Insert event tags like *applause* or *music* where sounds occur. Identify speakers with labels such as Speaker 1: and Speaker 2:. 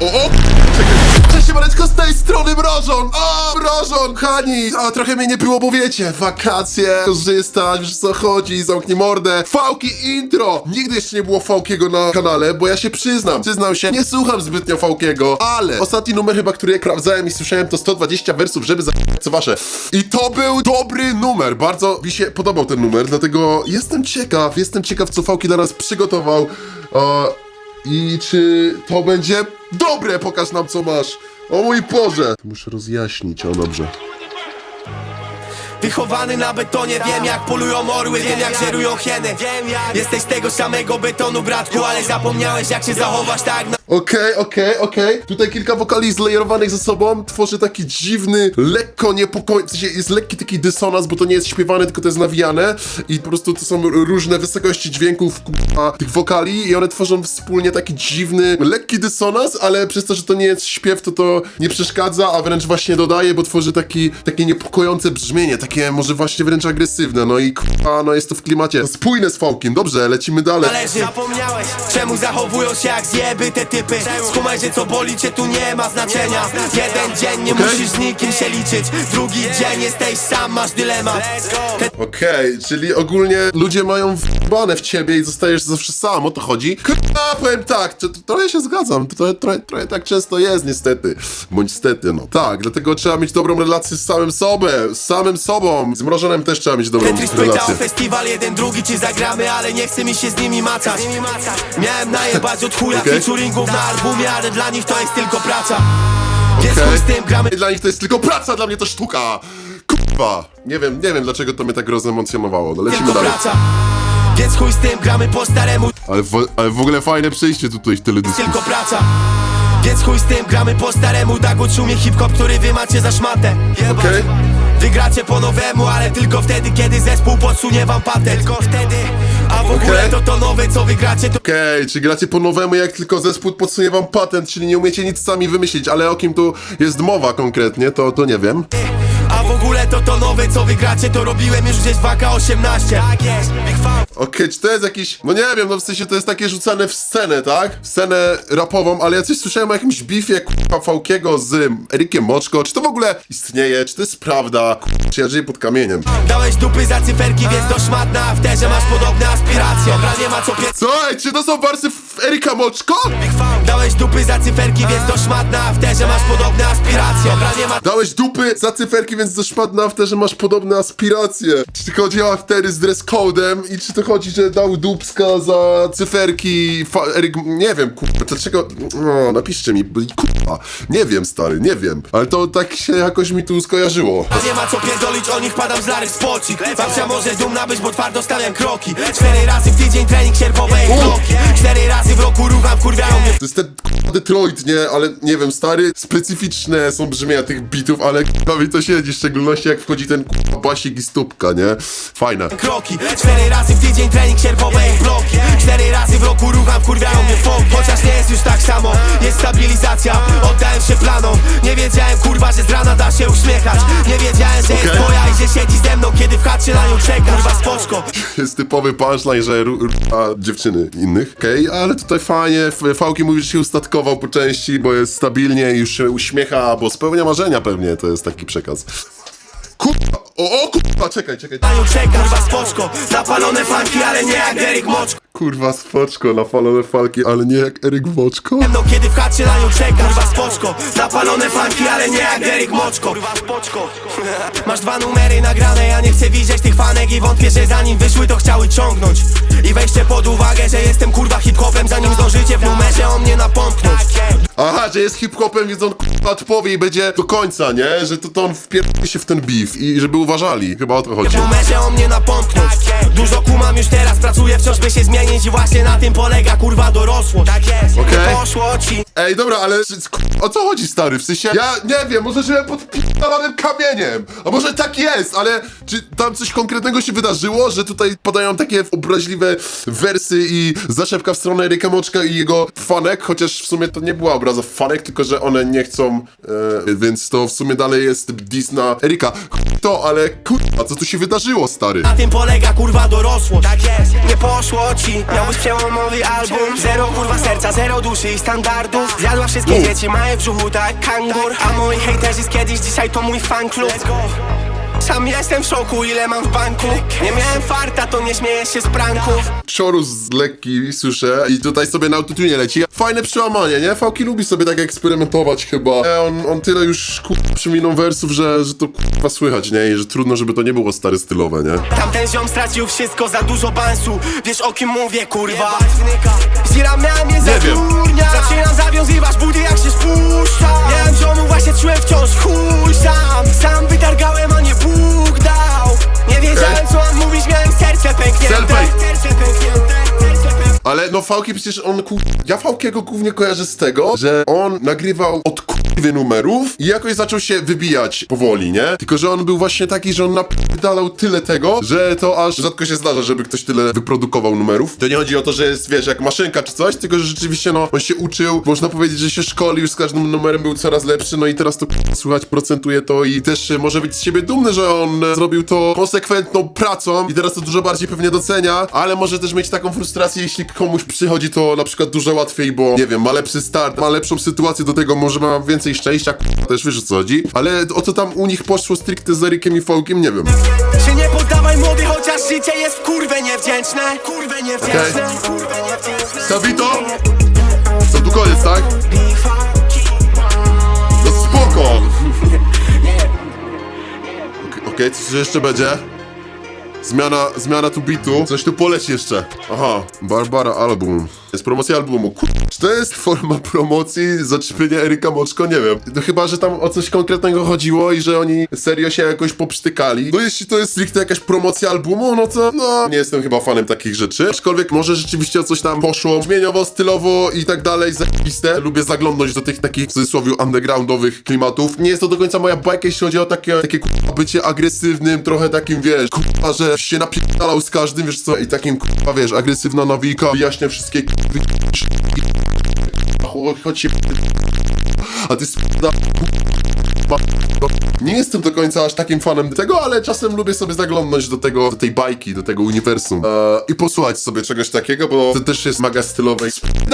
Speaker 1: O, o! Czekaj. Cześć, Mareczko, z tej strony Mrożon! O, Mrożon, Hani! A, trochę mnie nie było, bo wiecie, wakacje, korzystać, wiesz co chodzi, zamknij mordę. Fałki intro! Nigdy jeszcze nie było Fałkiego na kanale, bo ja się przyznam, przyznam się, nie słucham zbytnio Fałkiego, ale ostatni numer chyba, który jak sprawdzałem i słyszałem, to 120 wersów, żeby za co wasze. I to był dobry numer, bardzo mi się podobał ten numer, dlatego jestem ciekaw, jestem ciekaw, co Fałki dla nas przygotował. E, I czy to będzie dobre? Pokaż nam, co masz. O mój Boże! Muszę rozjaśnić, o dobrze.
Speaker 2: Wychowany na betonie, wiem jak polują orły, wiem jak żerują hieny Jesteś z tego samego betonu, bratku, ale zapomniałeś jak się zachować tak na
Speaker 1: Okej, okej, okej. Tutaj kilka wokali zlejerowanych ze sobą. Tworzy taki dziwny, lekko niepokojny, w jest lekki taki dysonans, bo to nie jest śpiewane, tylko to jest nawijane. I po prostu to są różne wysokości dźwięków k***a, tych wokali. I one tworzą wspólnie taki dziwny, lekki dysonans, ale przez to, że to nie jest śpiew, to to nie przeszkadza, a wręcz właśnie dodaje, bo tworzy taki, takie niepokojące brzmienie, takie może właśnie wręcz agresywne, no i k***a, no jest to w klimacie spójne z Fałkiem. Dobrze, lecimy dalej.
Speaker 2: Zapomniałeś, czemu zachowują się jak zjeby te typy Skumaj, że co boli cię tu nie ma znaczenia Jeden dzień nie musisz z nikim się liczyć Drugi dzień jesteś sam, masz dylemat Te
Speaker 1: Okej, czyli ogólnie ludzie mają wbane w ciebie i zostajesz zawsze sam, o to chodzi? K***a, powiem tak, to, to, trochę się zgadzam, to, trochę, trochę, trochę tak często jest niestety, bądź stety, no. Tak, dlatego trzeba mieć dobrą relację z samym sobą, z samym sobą, z mrożonem też trzeba mieć dobrą
Speaker 2: Tetris pytał
Speaker 1: relację.
Speaker 2: festiwal, jeden, drugi ci zagramy Ale nie chce mi się z nimi macać Miałem najebać od chuja
Speaker 1: Okej.
Speaker 2: featuringów na albumie Ale dla nich to jest tylko praca
Speaker 1: Okej.
Speaker 2: chuj z tym gramy
Speaker 1: Dla nich to jest tylko praca, dla mnie to sztuka! Kurwa! Nie wiem, nie wiem dlaczego to mnie tak rozemocjonowało, no lecimy
Speaker 2: tylko
Speaker 1: dalej.
Speaker 2: praca Więc chuj z tym gramy po staremu
Speaker 1: Ale w, ale w ogóle fajne przejście tutaj w teledysku.
Speaker 2: tylko praca Więc chuj z tym gramy po staremu Tak uczumie hip-hop, który wy macie za szmatę Jebać.
Speaker 1: Okej.
Speaker 2: Wygracie po nowemu, ale tylko wtedy, kiedy zespół podsunie wam patent Tylko wtedy A w ogóle
Speaker 1: Okej.
Speaker 2: to to nowe, co wygracie to
Speaker 1: Okej, czy gracie po nowemu, jak tylko zespół podsunie wam patent, czyli nie umiecie nic sami wymyślić, ale o kim tu jest mowa konkretnie, to, to nie wiem.
Speaker 2: A w ogóle to to nowe, co wygracie To robiłem już gdzieś w AK-18 Tak jest, Big Fan
Speaker 1: Okej, czy to jest jakiś, no nie wiem, no w sensie to jest takie rzucane w scenę, tak? W scenę rapową, ale ja coś słyszałem o jakimś bifie k***a Fałkiego z Erikiem Moczko, czy to w ogóle istnieje, czy to jest prawda, czy ja żyję pod kamieniem?
Speaker 2: Dałeś dupy za cyferki, więc to szmat na afterze. Masz podobne aspiracje Dobra, nie ma co piec
Speaker 1: Co, ej, czy to są wersy w Erika Moczko?
Speaker 2: Dałeś dupy za cyferki, więc to szmat na afterze. Masz podobne aspiracje ma
Speaker 1: Dałeś dupy za cyferki, więc do szmat na afterze masz podobne aspiracje. Czy to chodzi o aftery z dress codem i czy to chodzi, że dał dupska za cyferki Eryk... Nie wiem, kurwa, dlaczego... No, napiszcie mi, kurwa. Nie wiem, stary, nie wiem. Ale to tak się jakoś mi tu skojarzyło.
Speaker 2: Nie ma co pierdolić, o nich padam z lary spocik Babcia może dumna być, bo twardo stawiam kroki Cztery razy w tydzień trening sierpowe i Cztery razy w roku rucham, wkurwiają mnie
Speaker 1: To jest ten Detroit, nie? Ale nie wiem, stary, specyficzne są brzmienia tych bitów, ale mi to siedzi, w szczególności jak wchodzi ten kurwa basik i stópka, nie? Fajne.
Speaker 2: kroki Cztery razy w tydzień trening sierpowe i bloki Cztery razy w roku rucham, wkurwiają mnie folk Chociaż nie jest już tak samo, jest stabilizacja Oddałem się planom Nie wiedziałem kurwa, że z rana da się uśmiechać Nie wiedziałem, że jest
Speaker 1: Okej.
Speaker 2: moja i że siedzi ze mną Kiedy w chacie na nią czeka Kurwa spoczko
Speaker 1: jest typowy punchline, że ru- ru- a dziewczyny innych. Okej, ale tutaj fajnie, Fałki mówi, że się ustatkował po części, bo jest stabilnie i już się uśmiecha, bo spełnia marzenia pewnie, to jest taki przekaz. Kurwa, o, o kurwa, czekaj, czekaj.
Speaker 2: Kurwa spoczko Zapalone fanki, ale nie jak Derek Moczko
Speaker 1: Kurwa, spoczko, nafalone falki, ale nie jak Eryk Woczko.
Speaker 2: No kiedy w chacie na nią czeka Kurwa spoczko Zapalone fanki, ale nie jak Derek Moczko Kurwa spoczko *laughs* Masz dwa numery nagrane Ja nie chcę widzieć tych fanek I wątpię, że zanim wyszły to chciały ciągnąć I weźcie pod uwagę, że jestem kurwa
Speaker 1: Aha, że jest hip-hopem, więc on kurwa powie i będzie do końca, nie? Że to, to on wpierdoli się w ten beef i żeby uważali, chyba o to chodzi.
Speaker 2: W numerze o mnie napomknąć Dużo kumam już teraz Pracuję wciąż by się zmienić I właśnie na tym polega kurwa dorosłość Tak jest
Speaker 1: Okej.
Speaker 2: Poszło ci
Speaker 1: Ej, dobra, ale o co chodzi, stary? W sensie, ja nie wiem, może żyłem pod p***alanym kamieniem, a może tak jest, ale czy tam coś konkretnego się wydarzyło, że tutaj padają takie obraźliwe wersy i zaszepka w stronę Eryka Moczka i jego fanek, chociaż w sumie to nie była obraza fanek, tylko że one nie chcą, e, więc to w sumie dalej jest diss na Erika. Chuj To, ale kurwa, co tu się wydarzyło, stary?
Speaker 2: Na tym polega kurwa dorosłość. Tak jest. Nie poszło ci. Miałbyś przełomowy album. Zero kurwa serca, zero duszy i standardów. Zjadła wszystkie dzieci, małe w brzuchu tak jak kangur. A moi hejterzy z kiedyś, dzisiaj to mój fan klub Sam jestem w szoku, ile mam w banku Nie miałem farta, to nie śmieję się z pranków
Speaker 1: Chorus z lekki, słyszę, i tutaj sobie na autotune leci. Fajne przełamanie, nie? Fałki lubi sobie tak eksperymentować chyba. E, On, on tyle już kurwa przyminął wersów, że, że to kurwa słychać, nie? I że trudno, żeby to nie było stare stylowe, nie?
Speaker 2: Tamten ziom stracił wszystko, za dużo bansu Wiesz o kim mówię, kurwa Zira miała mnie za
Speaker 1: wiem.
Speaker 2: durnia Zaczynam zawiązywać budy jak się spuszcza. Miałem ziomu, właśnie czułem wciąż chuj sam. Sam wytargałem, a nie Bóg dał. Nie wiedziałem co mam mówić, miałem serce pęknięte.
Speaker 1: Selfie.
Speaker 2: Serce pęknięte,
Speaker 1: Ale no Fałki przecież on kur... Ja Fałkiego głównie kojarzę z tego, że on nagrywał od kurwy numerów i jakoś zaczął się wybijać powoli, nie? Tylko, że on był właśnie taki, że on napierdalał tyle tego, że to aż rzadko się zdarza, żeby ktoś tyle wyprodukował numerów. To nie chodzi o to, że jest, wiesz, jak maszynka czy coś, tylko, że rzeczywiście, no, on się uczył, można powiedzieć, że się szkolił, z każdym numerem był coraz lepszy, no i teraz to kurwa, słuchać, procentuje to i też może być z siebie dumny, że on zrobił to konsekwentną pracą i teraz to dużo bardziej pewnie docenia, ale może też mieć taką frustrację, jeśli komuś przychodzi to na przykład dużo łatwiej, bo nie wiem, ma lepszy start, ma lepszą sytuację do tego, może ma więcej szczęścia, k***a, też wiesz o co chodzi, ale o co tam u nich poszło stricte z Erykiem i Fałkiem, nie wiem.
Speaker 2: Się nie poddawaj młody, chociaż życie jest w kurwę niewdzięczne Kurwę niewdzięczne Kurwę niewdzięczne?
Speaker 1: To tu koniec, tak? No spoko! *laughs* Okej, okay, coś jeszcze będzie? Zmiana, zmiana tu bitu. Coś tu poleci jeszcze. Aha, Barbara album. Jest promocja albumu. Kur... Czy to jest forma promocji zaczepienia Eryka Moczko? Nie wiem. No chyba, że tam o coś konkretnego chodziło i że oni serio się jakoś poprztykali. No jeśli to jest stricte jakaś promocja albumu, no to no, nie jestem chyba fanem takich rzeczy. Aczkolwiek może rzeczywiście coś tam poszło brzmieniowo, stylowo i tak dalej, zajebiste. Lubię zaglądnąć do tych takich w cudzysłowie undergroundowych klimatów. Nie jest to do końca moja bajka, jeśli chodzi o takie, takie kurwa bycie agresywnym, trochę takim, wiesz, kurwa, że się napierdalał z każdym, wiesz co, i takim kurwa, wiesz, agresywna nawika, wyjaśnia wszystkie kurwy, się a ty nie jestem do końca aż takim fanem tego, ale czasem lubię sobie zaglądnąć do tego, do tej bajki, do tego uniwersum e, i posłuchać sobie czegoś takiego, bo to też jest mega stylowe. i sp-